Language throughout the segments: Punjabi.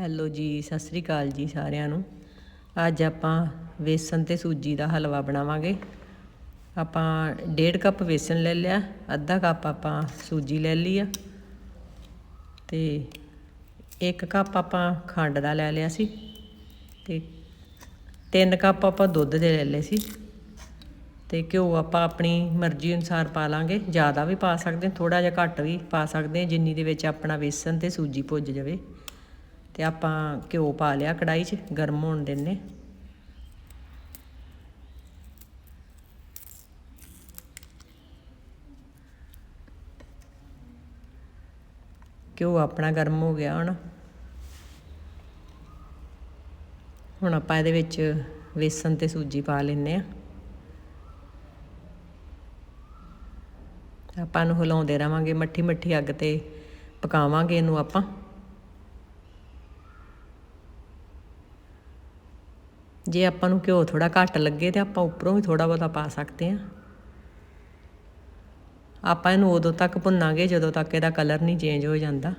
ਹੈਲੋ ਜੀ, ਸਤਿ ਸ੍ਰੀ ਅਕਾਲ ਜੀ ਸਾਰਿਆਂ ਨੂੰ। ਅੱਜ ਆਪਾਂ ਵੇਸਣ ਤੇ ਸੂਜੀ ਦਾ ਹਲਵਾ ਬਣਾਵਾਂਗੇ। ਆਪਾਂ ਡੇਢ ਕੱਪ ਵੇਸਣ ਲੈ ਲਿਆ, ਅੱਧਾ ਕੱਪ ਆਪਾਂ ਸੂਜੀ ਲੈ ਲਈ ਆ। ਤੇ ਇੱਕ ਕੱਪ ਆਪਾਂ ਖੰਡ ਦਾ ਲੈ ਲਿਆ ਸੀ ਤੇ ਤਿੰਨ ਕੱਪ ਆਪਾਂ ਦੁੱਧ ਦੇ ਲੈ ਲਏ ਸੀ। ਤੇ ਘਿਓ ਆਪਾਂ ਆਪਣੀ ਮਰਜ਼ੀ ਅਨੁਸਾਰ ਪਾ ਲਾਂਗੇ, ਜ਼ਿਆਦਾ ਵੀ ਪਾ ਸਕਦੇ ਹਾਂ ਥੋੜਾ ਜਿਹਾ ਘੱਟ ਵੀ ਪਾ ਸਕਦੇ ਹਾਂ, ਜਿੰਨੀ ਦੇ ਵਿੱਚ ਆਪਣਾ ਵੇਸਣ ਤੇ ਸੂਜੀ ਭੁੱਜ ਜਾਵੇ। ਤੇ ਆਪਾਂ ਘਿਓ ਪਾ ਲਿਆ ਕੜਾਈ 'ਚ, ਗਰਮ ਹੋਣ ਦਿੰਨੇ ਘਿਓ ਆਪਣਾ ਗਰਮ ਹੋ ਗਿਆ ਹੁਣ ਹੁਣ ਆਪਾਂ ਇਹਦੇ ਵਿੱਚ ਵੇਸਣ ਤੇ ਸੂਜੀ ਪਾ ਲੈਨੇ ਆ ਆਪਾਂ ਨੂੰ ਹਿਲਾਉਂਦੇ ਰਵਾਂਗੇ ਮੱਠੀ ਮੱਠੀ ਅੱਗ ਤੇ ਪਕਾਵਾਂਗੇ ਇਹਨੂੰ ਆਪਾਂ। ਜੇ ਆਪਾਂ ਨੂੰ ਘਿਓ ਥੋੜਾ ਘੱਟ ਲੱਗੇ ਤੇ ਆਪਾਂ ਉੱਪਰੋਂ ਵੀ ਥੋੜਾ ਬਹੁਤਾ ਪਾ ਸਕਦੇ ਆ ਆਪਾਂ ਇਹਨੂੰ ਉਦੋਂ ਤੱਕ ਭੁੰਨਾਂਗੇ ਜਦੋਂ ਤੱਕ ਇਹਦਾ ਕਲਰ ਨਹੀਂ ਚੇਂਜ ਹੋ ਜਾਂਦਾ।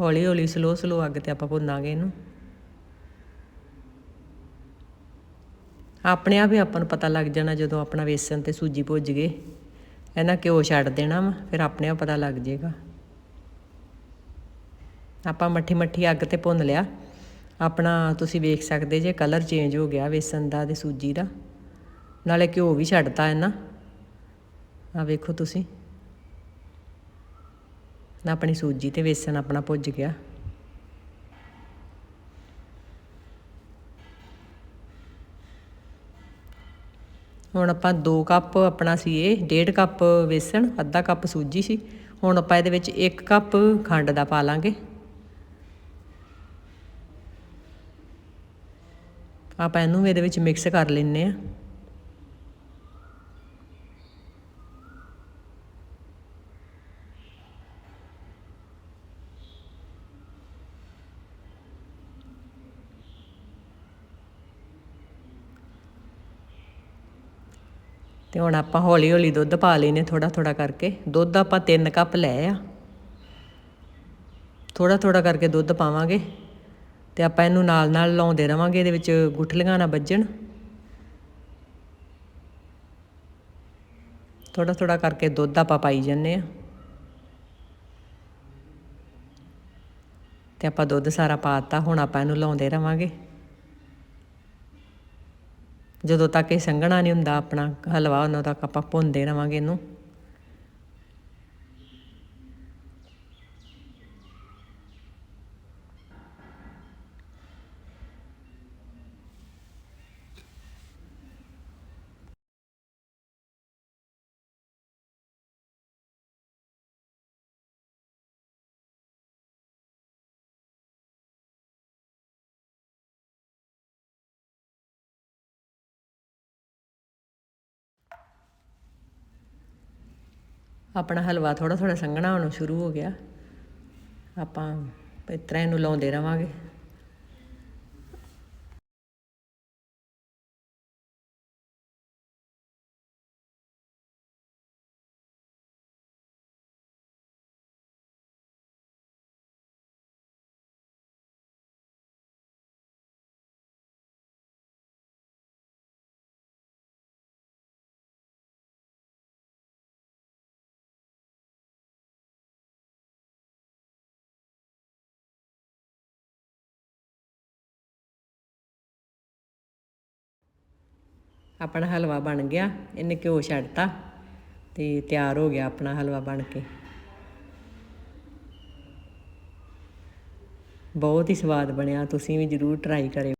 ਹੌਲੀ ਹੌਲੀ ਸਲੋ ਸਲੋ ਅੱਗ ਤੇ ਆਪਾਂ ਭੁੰਨਾਂਗੇ ਇਹਨੂੰ। ਆਪਣੇ ਆਪ ਹੀ ਆਪਾਂ ਨੂੰ ਪਤਾ ਲੱਗ ਜਾਣਾ ਜਦੋਂ ਆਪਣਾ ਵੇਸਣ ਤੇ ਸੂਜੀ ਭੁੱਜ ਗਏ। ਇਹਨਾਂ ਘਿਓ ਛੱਡ ਦੇਣਾ ਵਾ, ਫਿਰ ਆਪਣੇ ਆਪ ਪਤਾ ਲੱਗ ਜਾਏਗਾ। ਆਪਾਂ ਮੱਠੀ ਮੱਠੀ ਅੱਗ ਤੇ ਭੁੰਨ ਲਿਆ। ਆਪਣਾ ਤੁਸੀਂ ਵੇਖ ਸਕਦੇ ਜੇ ਕਲਰ ਚੇਂਜ ਹੋ ਗਿਆ ਵੇਸਣ ਦਾ ਤੇ ਸੂਜੀ ਦਾ। ਨਾਲੇ ਘਿਓ ਵੀ ਛੱਡਤਾ ਇਹਨਾਂ। ਆ ਵੇਖੋ ਤੁਸੀਂ। ਨਾ ਆਪਣੀ ਸੂਜੀ ਤੇ ਵੇਸਣ ਆਪਣਾ ਭੁੱਜ ਗਿਆ। ਹੁਣ ਆਪਾਂ 2 ਕੱਪ ਆਪਣਾ ਸੀ ਇਹ 1.5 ਕੱਪ ਵੇਸਣ, ਅੱਧਾ ਕੱਪ ਸੂਜੀ ਸੀ। ਹੁਣ ਆਪਾਂ ਇਹਦੇ ਵਿੱਚ 1 ਕੱਪ ਖੰਡ ਦਾ ਪਾ ਲਾਂਗੇ। ਆਪਾਂ ਇਹਨੂੰ ਵੀ ਇਹਦੇ ਵਿੱਚ ਮਿਕਸ ਕਰ ਲੈਂਦੇ ਆ ਤੇ ਹੁਣ ਆਪਾਂ ਹੌਲੀ ਹੌਲੀ ਦੁੱਧ ਪਾ ਲੈਨੇ ਥੋੜਾ ਥੋੜਾ ਕਰਕੇ। ਦੁੱਧ ਆਪਾਂ 3 ਕੱਪ ਲੈ ਆ। ਥੋੜਾ ਥੋੜਾ ਕਰਕੇ ਦੁੱਧ ਪਾਵਾਂਗੇ। ਤੇ ਆਪਾਂ ਇਹਨੂੰ ਨਾਲ ਨਾਲ ਲਾਉਂਦੇ ਰਵਾਂਗੇ, ਇਹਦੇ ਵਿੱਚ ਗੁਠਲੀਆਂ ਨਾ ਵੱਜਣ। ਥੋੜਾ ਥੋੜਾ ਕਰਕੇ ਦੁੱਧ ਆਪਾਂ ਪਾਈ ਜੰਨੇ ਆ ਤੇ ਆਪਾਂ ਦੁੱਧ ਸਾਰਾ ਪਾਤਾ ਹੁਣ ਆਪਾਂ ਇਹਨੂੰ ਲਾਉਂਦੇ ਰਵਾਂਗੇ। ਜਦੋਂ ਤੱਕ ਇਹ ਸੰਘਣਾ ਨਹੀਂ ਹੁੰਦਾ ਆਪਣਾ, ਹਲਵਾ ਉਹਨਾਂ ਤੱਕ ਆਪਾਂ ਭੁੰਨਦੇ ਰਵਾਂਗੇ ਇਹਨੂੰ। ਆਪਣਾ ਹਲਵਾ ਥੋੜਾ ਥੋੜਾ ਸੰਘਣਾ ਹੋਣਾ ਸ਼ੁਰੂ ਹੋ ਗਿਆ। ਆਪਾਂ ਇਸ ਤਰ੍ਹਾਂ ਇਹਨੂੰ ਲਾਉਂਦੇ ਰਵਾਂਗੇ। ਆਪਣਾ ਹਲਵਾ ਬਣ ਗਿਆ, ਇਹਨੇ ਘਿਓ ਛੱਡਤਾ ਤੇ ਤਿਆਰ ਹੋ ਗਿਆ ਆਪਣਾ ਹਲਵਾ ਬਣ ਕੇ। ਬਹੁਤ ਹੀ ਸਵਾਦ ਬਣਿਆ, ਤੁਸੀਂ ਵੀ ਜਰੂਰ ਟਰਾਈ ਕਰਿਓ।